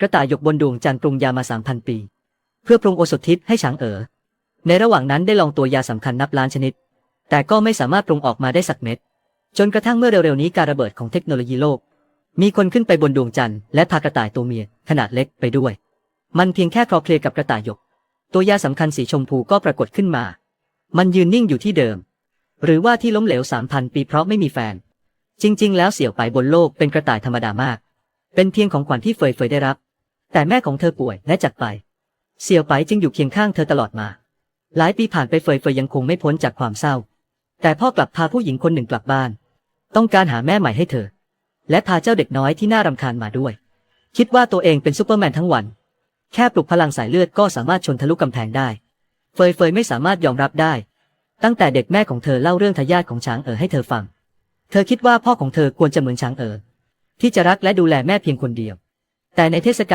กระต่ายหยกบนดวงจันทร์ปรุงยามาสามพันปี เพื่อปรุงโอสถทิพย์ให้ช้างเอ๋อในระหว่างนั้นได้ลองตัวยาสำคัญนับล้านชนิด แต่ก็ไม่สามารถปรุงออกมาได้สักเม็ด จนกระทั่งเมื่อเร็วๆนี้การระเบิดของเทคโนโลยีโลก มีคนขึ้นไปบนดวงจันทร์และพากระต่ายตัวเมียขนาดเล็กไปด้วย มันเพียงแค่คลอเคลียกับกระต่ายหยก ตัวยาสำคัญสีชมพูก็ปรากฏขึ้นมา มันยืนนิ่งอยู่ที่เดิม หรือว่าที่ล้มเหลวสามพันปีเพราะไม่มีแฟน จริง ๆ แล้วเสี่ยวไปบนโลกเป็นกระต่ายธรรมดามาก เป็นเพียงของขวัญที่เฟยเฟยได้รับ แต่แม่ของเธอป่วยและจากไป เสี่ยวไปจึงอยู่เคียงข้างเธอตลอดมา หลายปีผ่านไปเฟยเฟยยังคงไม่พ้นจากความเศร้า แต่พ่อกลับพาผู้หญิงคนหนึ่งกลับบ้าน ต้องการหาแม่ใหม่ให้เธอ และพาเจ้าเด็กน้อยที่น่ารำคาญมาด้วย คิดว่าตัวเองเป็นซูเปอร์แมนทั้งวัน แค่ปลุกพลังสายเลือดก็สามารถชนทะลุกำแพงได้ เฟยเฟยไม่สามารถยอมรับได้ ตั้งแต่เด็กแม่ของเธอเล่าเรื่องทายาทของช้างเอ๋อให้เธอฟัง เธอคิดว่าพ่อของเธอควรจะเหมือนช้างเอ๋อที่จะรักและดูแลแม่เพียงคนเดียว แต่ในเทศกาล